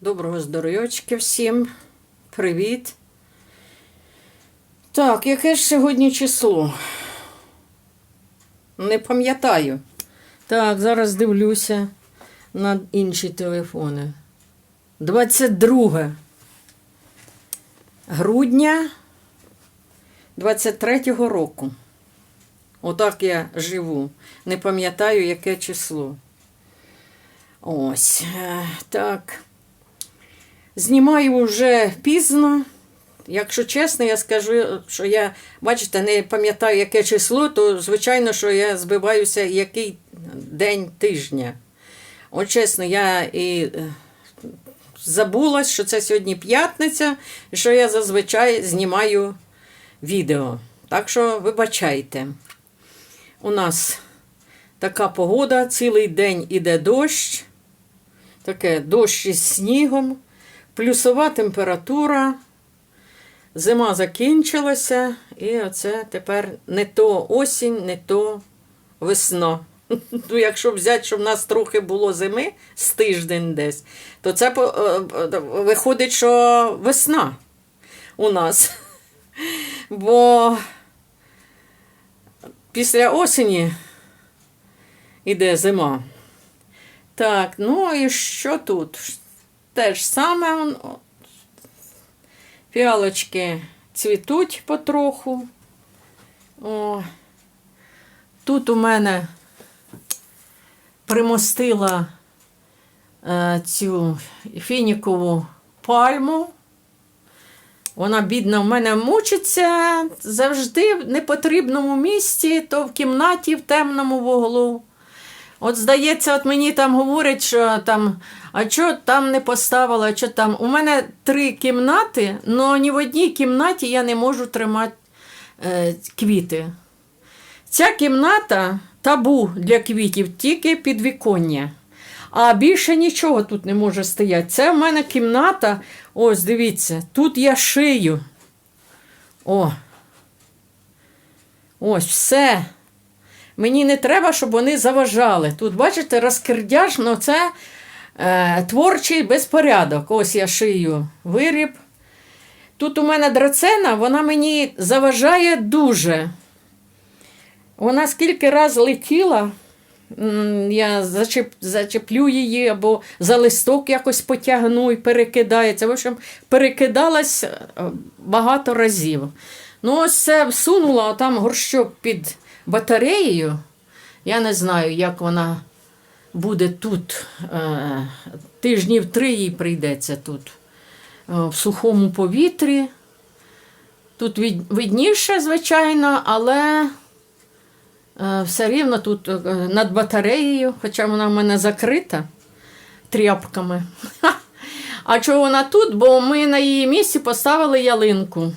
Доброго здоров'ячки всім. Привіт. Так, яке ж сьогодні число? Не пам'ятаю. Так, зараз дивлюся на інші телефони. 22 грудня 23-го року. Отак я живу. Не пам'ятаю, яке число. Ось. е, Так. Знімаю вже пізно. Якщо чесно, я скажу, що я, бачите, не пам'ятаю, яке число, то звичайно, що я збиваюся, який день тижня. От чесно, я і е, забулась, що це сьогодні п'ятниця, і що я зазвичай знімаю відео. Так що вибачайте. У нас така погода, цілий день іде дощ, таке дощ із снігом, плюсова температура. Зима закінчилася, і оце тепер не то осінь, не то весна. Ну, якщо взяти, що в нас трохи було зими з тиждень десь, то це е, е, виходить, що весна у нас. Бо після осені іде зима. Так, ну і що тут? Те ж саме. Фіалочки цвітуть потроху. О, тут у мене примостила е, цю фінікову пальму. Вона, бідна, в мене мучиться завжди в непотрібному місці, то в кімнаті в темному вуглу. От, здається, от мені там говорять, що там, а що там не поставила, що там. У мене три кімнати, але ні в одній кімнаті я не можу тримати е, квіти. Ця кімната табу для квітів, тільки підвіконня. А більше нічого тут не може стояти. Це в мене кімната. Ось, дивіться, тут я шию. О. Ось все. Мені не треба, щоб вони заважали. Тут, бачите, розкирдяж, ну це е, творчий безпорядок. Ось я шию виріб. Тут у мене драцена, вона мені заважає дуже. Вона скільки раз летіла, я зачеп, зачеплю її або за листок якось потягну і перекидається. В общем, перекидалась е, багато разів. Ну, ось це всунула там горщок під батареєю. Я не знаю, як вона буде тут. Е, тижнів три їй прийдеться тут е, в сухому повітрі. Тут видніше, звичайно, але е, все рівно тут над батареєю, хоча вона в мене закрита тряпками. А чого вона тут? Бо ми на її місці поставили ялинку.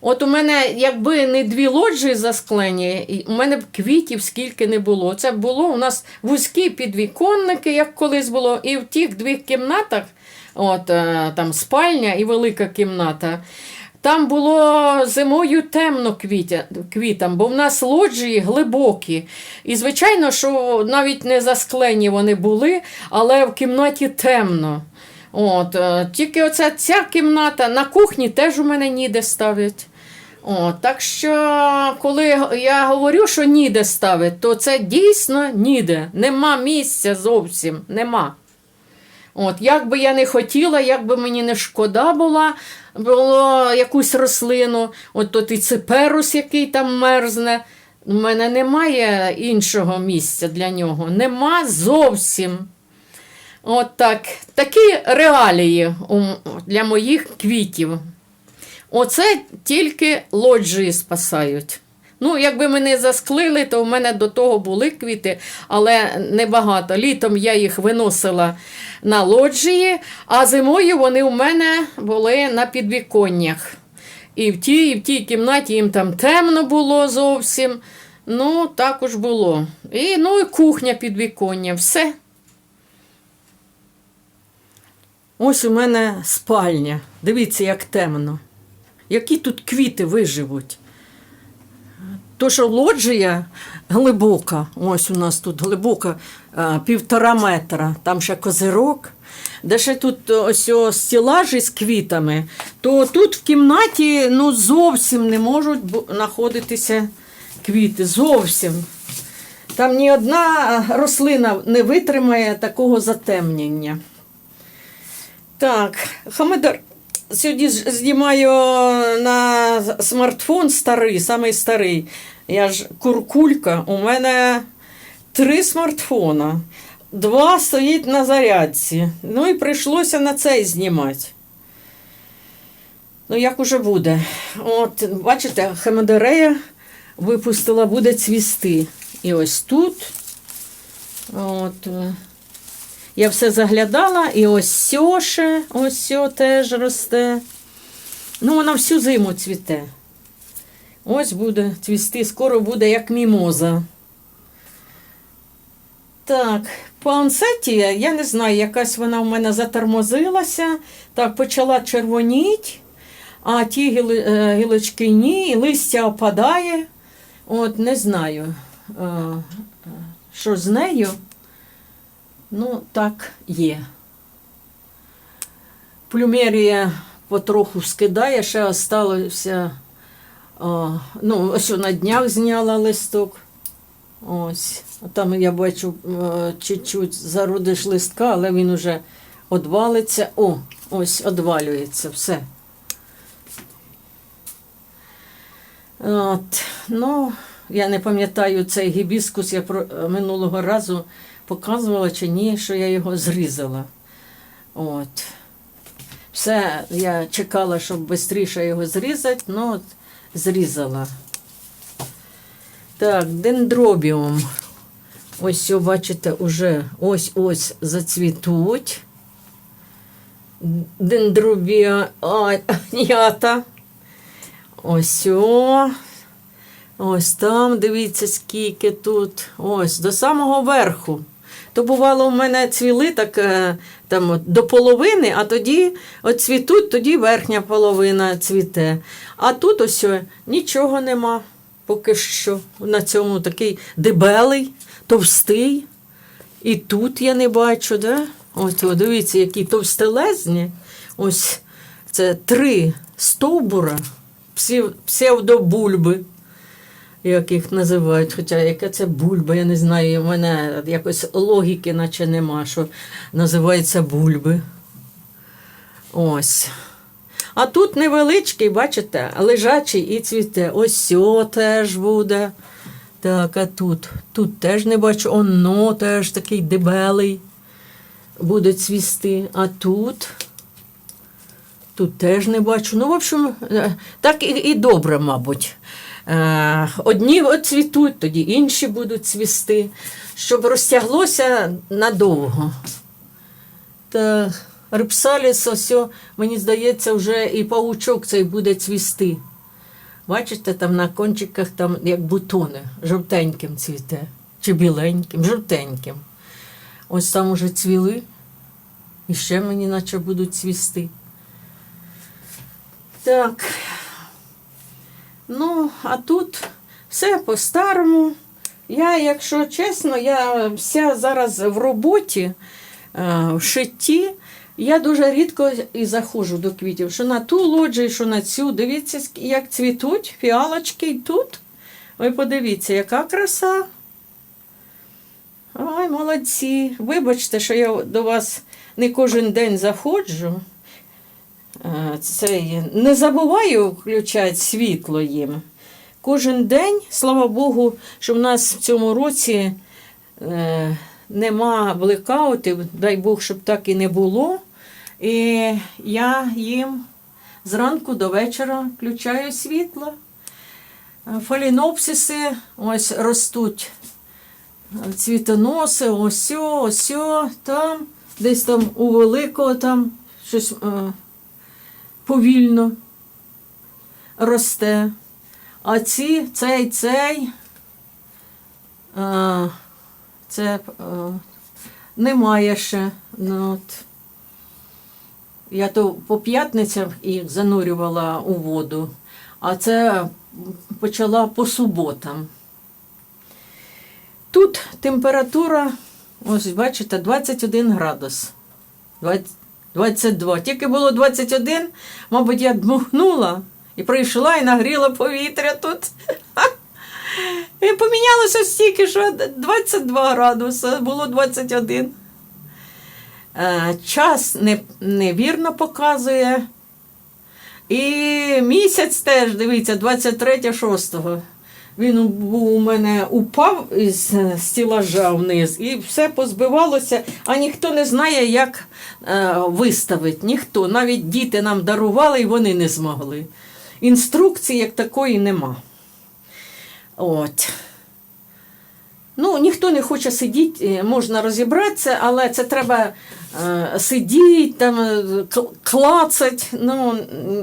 От у мене, якби не дві лоджії засклені, у мене б квітів скільки не було. Це було у нас вузькі підвіконники, як колись було, і в тих двох кімнатах, от е, там спальня і велика кімната. Там було зимою темно квітя, квітам, бо в нас лоджії глибокі. І, звичайно, що навіть не засклені вони були, але в кімнаті темно. От, е, тільки оця ця кімната на кухні теж у мене ніде ставлять. От, так що, коли я говорю, що ніде ставить, то це дійсно ніде. Нема місця зовсім, нема. От, як би я не хотіла, як би мені не шкода була, було якусь рослину, от тут і циперус, який там мерзне. У мене немає іншого місця для нього. Нема зовсім. От так. Такі реалії для моїх квітів. Оце тільки лоджії спасають. Ну, якби мене засклили, то в мене до того були квіти, але небагато. Літом я їх виносила на лоджії, а зимою вони у мене були на підвіконнях. І в тій, і в тій кімнаті їм там темно було зовсім. Ну, також було. І, ну, і кухня підвіконня, все. Ось у мене спальня. Дивіться, як темно. Які тут квіти виживуть. То, що лоджія глибока, ось у нас тут глибока е, півтора метра, там ще козирок, де ще тут ось о стілажі з квітами, то тут в кімнаті ну, зовсім не можуть знаходитися квіти. Зовсім. Там ні одна рослина не витримає такого затемнення. Так, Хамедар. Сьогодні знімаю на смартфон старий, самий старий. Я ж куркулька. У мене три смартфона. Два стоїть на зарядці. Ну і прийшлося на цей знімати. Ну, як уже буде. От, бачите, хемедерея випустила, буде цвісти. І ось тут. От. Я все заглядала, і ось сьо ще, ось сьо теж росте. Ну, вона всю зиму цвіте. Ось буде цвісти, скоро буде як мімоза. Так, пансетія, я не знаю, якась вона в мене затормозилася. Так, почала червоніть, а ті е, гілочки ні, і листя опадає. От, не знаю, е, е, що з нею. Ну, так є. Плюмерія потроху скидає, ще осталося. О, ну, ось на днях зняла листок. Ось. Там я бачу е, чуть-чуть зародиш листка, але він уже одвалиться. О, ось одвалюється все. От, ну, я не пам'ятаю цей гібіскус, я про, е, минулого разу показувала чи ні, що я його зрізала. От. Все, я чекала, щоб швидше його зрізати, ну от зрізала. Так, дендробіум. Ось, бачите, уже ось-ось зацвітуть. Дендробія. Ось. Ось там, дивіться, скільки тут. Ось, до самого верху. То бувало, в мене цвіли так е, там, до половини, а тоді цвітуть, тоді верхня половина цвіте. А тут ось нічого нема. Поки що на цьому такий дебелий, товстий. І тут я не бачу, да? Ось, о, дивіться, які товстелезні. Ось це три стовбура, псевдобульби як їх називають. Хоча яка це бульба, я не знаю, у мене якось логіки наче нема, що називається бульби. Ось. А тут невеличкий, бачите, лежачий і цвіте. Ось сьо теж буде. Так, а тут? Тут теж не бачу, оно теж такий дебелий буде цвісти. А тут. Тут теж не бачу. Ну, в общем, е, так і, і добре, мабуть. Е, Одні цвітуть, тоді інші будуть цвісти, щоб розтяглося надовго. Та рипсаліс, ось, мені здається, вже і паучок цей буде цвісти. Бачите, там на кончиках там як бутони, жовтеньким цвіте, чи біленьким, жовтеньким. Ось там уже цвіли, і ще мені наче будуть цвісти. Так. Ну, а тут все по-старому. Я, якщо чесно, я вся зараз в роботі, е, в шитті. Я дуже рідко і заходжу до квітів, що на ту лоджію, що на цю. Дивіться, як цвітуть фіалочки і тут. Ви подивіться, яка краса. Ой, молодці. Вибачте, що я до вас не кожен день заходжу. Е, Цей, не забуваю включати світло їм. Кожен день, слава Богу, що в нас в цьому році е, нема блекаутів, дай Бог, щоб так і не було. І я їм зранку до вечора включаю світло. Фалінопсиси ось ростуть. Цвітоноси, ось, ось, там, десь там у великого там щось. е, повільно росте. А ці, цей, цей, а, це а, немає ще. Ну, от. Я то по п'ятницях їх занурювала у воду, а це почала по суботам. Тут температура, ось бачите, 21 градус. 20 22. Тільки було 21, мабуть, я дмухнула і прийшла і нагріла повітря тут. І помінялося стільки, що 22 градуси, було 21. Е, Час невірно показує. І місяць теж, дивіться, 23 6 Він був у мене упав із стілажа вниз, і все позбивалося, а ніхто не знає, як е, виставити. Ніхто. Навіть діти нам дарували, і вони не змогли. Інструкції як такої нема. От. Ну, ніхто не хоче сидіти, е, можна розібратися, але це треба е, сидіти, там, е, кл- клацать. Ну,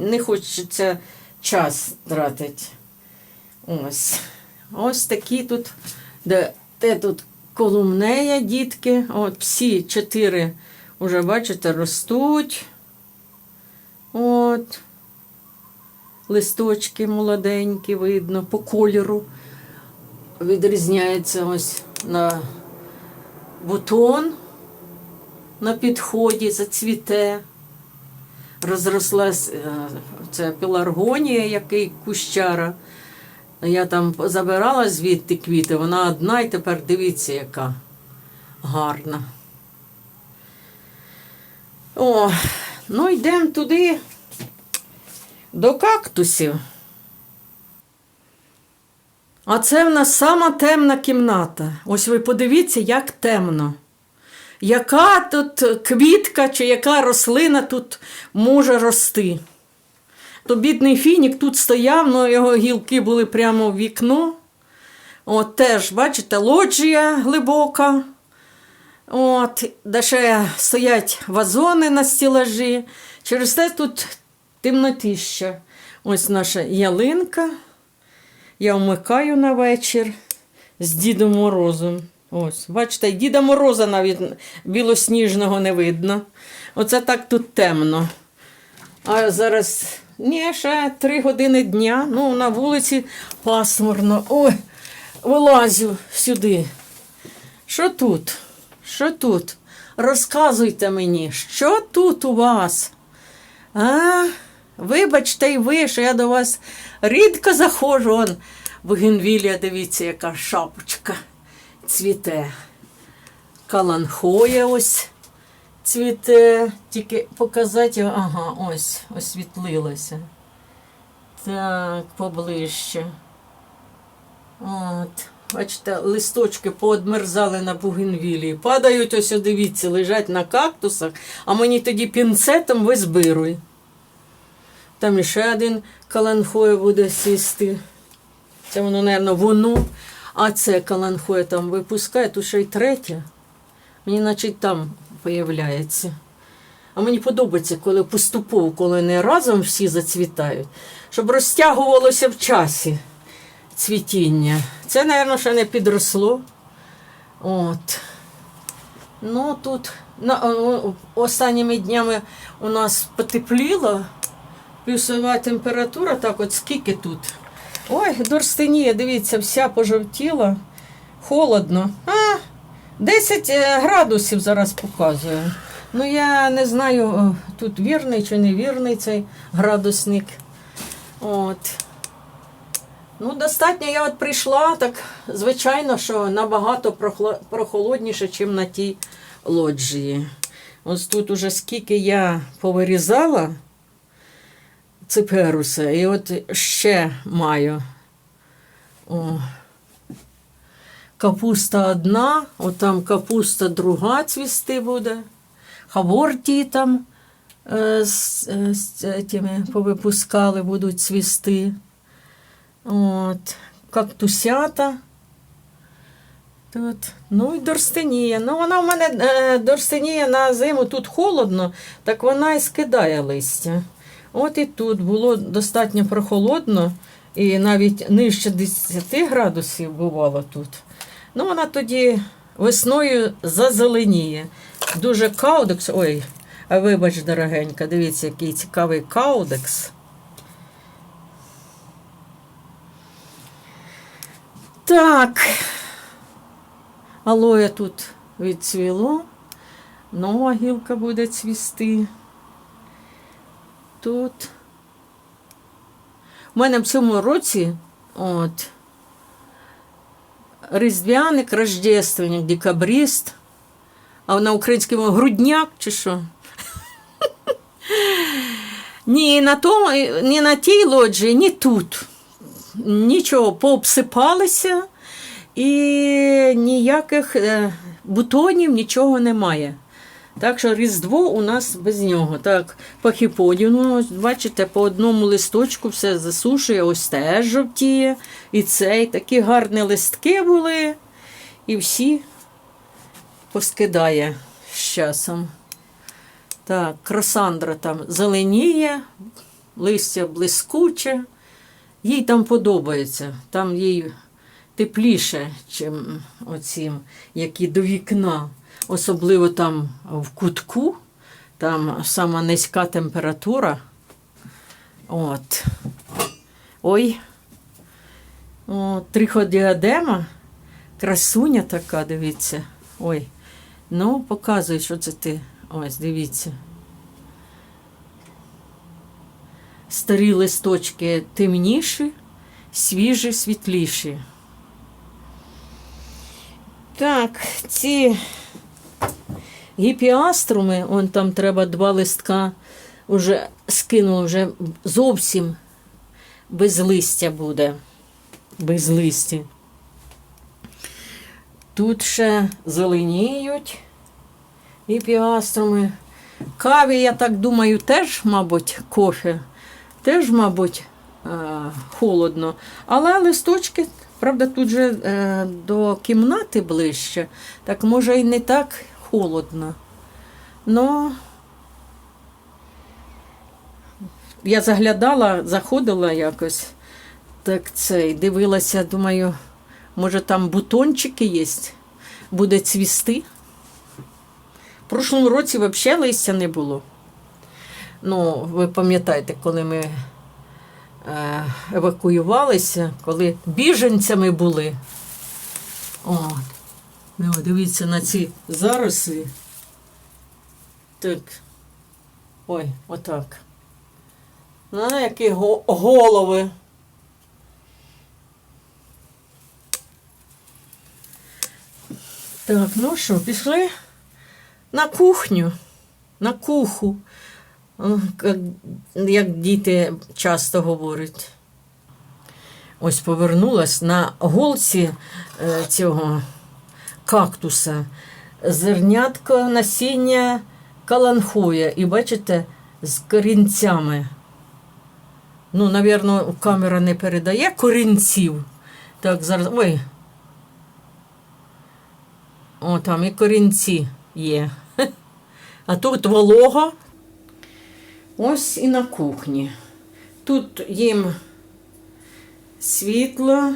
не хочеться час тратити. Ось. Ось такі тут, де, де тут колумнея, дітки. От всі чотири, вже бачите, ростуть. От. Листочки молоденькі, видно, по кольору відрізняється ось на бутон на підході, зацвіте. Розрослась е, ця пеларгонія, який кущара. Я там забирала звідти квіти, вона одна і тепер дивіться, яка гарна. О, ну йдемо туди до кактусів. А це в нас сама темна кімната. Ось ви подивіться, як темно. Яка тут квітка чи яка рослина тут може рости. То бідний фінік тут стояв, ну його гілки були прямо в вікно. От теж, бачите, лоджія глибока. От, де ще стоять вазони на стілажі. Через те тут темнотища. Ось наша ялинка. Я вмикаю на вечір з Дідом Морозом. Ось, бачите, Діда Мороза навіть білосніжного не видно. Оце так тут темно. А зараз ні, ще три години дня. Ну, на вулиці пасмурно. Ой, вилазю сюди. Що тут? Що тут? Розказуйте мені, що тут у вас? А, вибачте й ви, що я до вас рідко заходжу. Он Бугенвілія, дивіться, яка шапочка цвіте. Каланхоя ось цвіте. Тільки показати, ага, ось освітлилося. Так, поближче. От. Бачите, листочки поодмерзали на бугенвілії. Падають, ось, дивіться, лежать на кактусах, а мені тоді пінцетом визбируй. Там іще один каланхоя буде сісти. Це воно, мабуть, воно. А це каланхоя там випускає, тут ще й третя. Мені, значить, там появляється. А мені подобається, коли поступово, коли не разом всі зацвітають, щоб розтягувалося в часі цвітіння. Це, мабуть, ще не підросло. От. Ну, тут на, останніми днями у нас потепліло. Плюсова температура, так от скільки тут. Ой, дорстиніє, дивіться, вся пожовтіла. Холодно. А, 10 е, градусів зараз показує. Ну, я не знаю, тут вірний чи невірний цей градусник. От. Ну, достатньо, я от прийшла, так звичайно, що набагато прохолодніше, ніж на тій лоджії. Ось тут уже скільки я повирізала циперуса, і от ще маю. О. Капуста одна, отам капуста друга цвісти буде. Хаворті там е, з, е, з тими повипускали, будуть цвісти. От, кактусята. Тут. Ну і дорстинія. Ну, вона в мене е, дорстинія на зиму тут холодно, так вона і скидає листя. От і тут було достатньо прохолодно, і навіть нижче 10 градусів бувало тут. Ну, вона тоді весною зазеленіє. Дуже каудекс. Ой, вибач, дорогенька, дивіться, який цікавий каудекс. Так. Алоє тут відцвіло. Нова гілка буде цвісти. Тут. У мене в цьому році от, різдвяник, рождественник, декабріст, а на українському грудняк чи що? Ні на тому, ні на тій лоджії, ні тут. Нічого, пообсипалися і ніяких е, бутонів, нічого немає. Так що Різдво у нас без нього. Так, пахіподію, ну, бачите, по одному листочку все засушує, ось теж жовтіє. І цей такі гарні листки були. І всі поскидає з часом. Так, красандра там зеленіє, листя блискуче. Їй там подобається. Там їй тепліше, ніж оцім, які до вікна. Особливо там в кутку, там сама низька температура. От. Ой. О, триходіадема. Красуня така, дивіться. Ой. Ну, показуй, що це ти. Ось, дивіться. Старі листочки темніші, свіжі, світліші. Так, ці гіпіаструми, он там треба два листка, вже скинули, вже зовсім без листя буде. Без листя. Тут ще зеленіють гіпіаструми. Каві, я так думаю, теж, мабуть, кофе, теж, мабуть, е, холодно. Але листочки, правда, тут же е, до кімнати ближче, так може і не так холодно. Ну, я заглядала, заходила якось, так це, і дивилася, думаю, може там бутончики є, буде цвісти. В прошлому році взагалі листя не було. Ну, ви пам'ятаєте, коли ми е, евакуювалися, коли біженцями були. От. Ну, дивіться на ці зарослі. Так. Ой, отак. Ну, які голови. Так, ну що, пішли на кухню, на куху, як- як діти часто говорять. Ось повернулась на голці е, цього кактуса. Зернятко насіння каланхує. І бачите, з корінцями. Ну, навірно, камера не передає корінців. Так, зараз. Ой. О, там і корінці є. А тут волога. Ось і на кухні. Тут їм світло.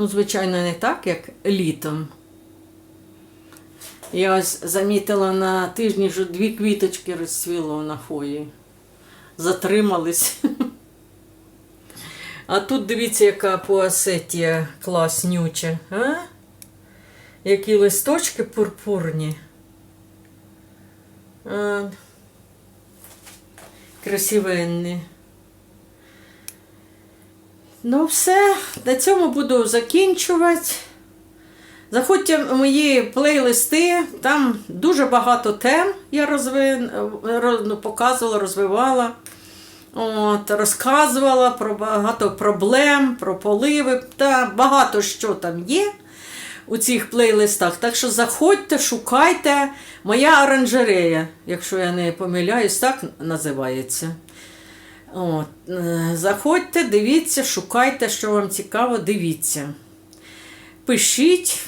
Ну, звичайно, не так, як літом. Я ось замітила на тижні, що дві квіточки розцвіло на фої. Затримались. А тут дивіться, яка поасетія класнюча. А? Які листочки пурпурні. А, красивенні. Ну, все, на цьому буду закінчувати. Заходьте в мої плейлисти, там дуже багато тем я розви... ну, показувала, розвивала. От, розказувала про багато проблем, про поливи та багато що там є у цих плейлистах. Так що заходьте, шукайте. Моя оранжерея, якщо я не помиляюсь, так називається. От, е, заходьте, дивіться, шукайте, що вам цікаво, дивіться. Пишіть,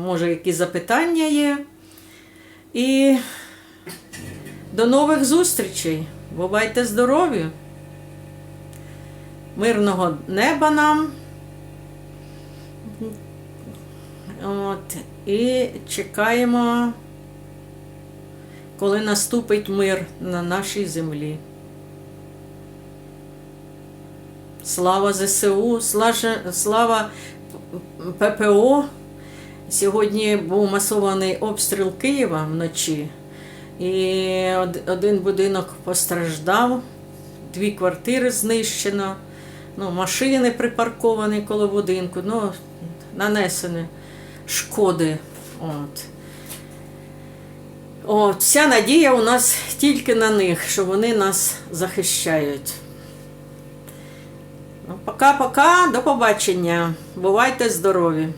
може, які запитання є. І до нових зустрічей. Бувайте здорові! Мирного неба нам. От, і чекаємо, коли наступить мир на нашій землі. Слава ЗСУ, слава ППО. Сьогодні був масований обстріл Києва вночі, і один будинок постраждав, дві квартири знищено, ну, машини припарковані коло будинку, ну, нанесені шкоди. От. От, вся надія у нас тільки на них, що вони нас захищають. Ну, пока-пока, до побачення. Бувайте здорові!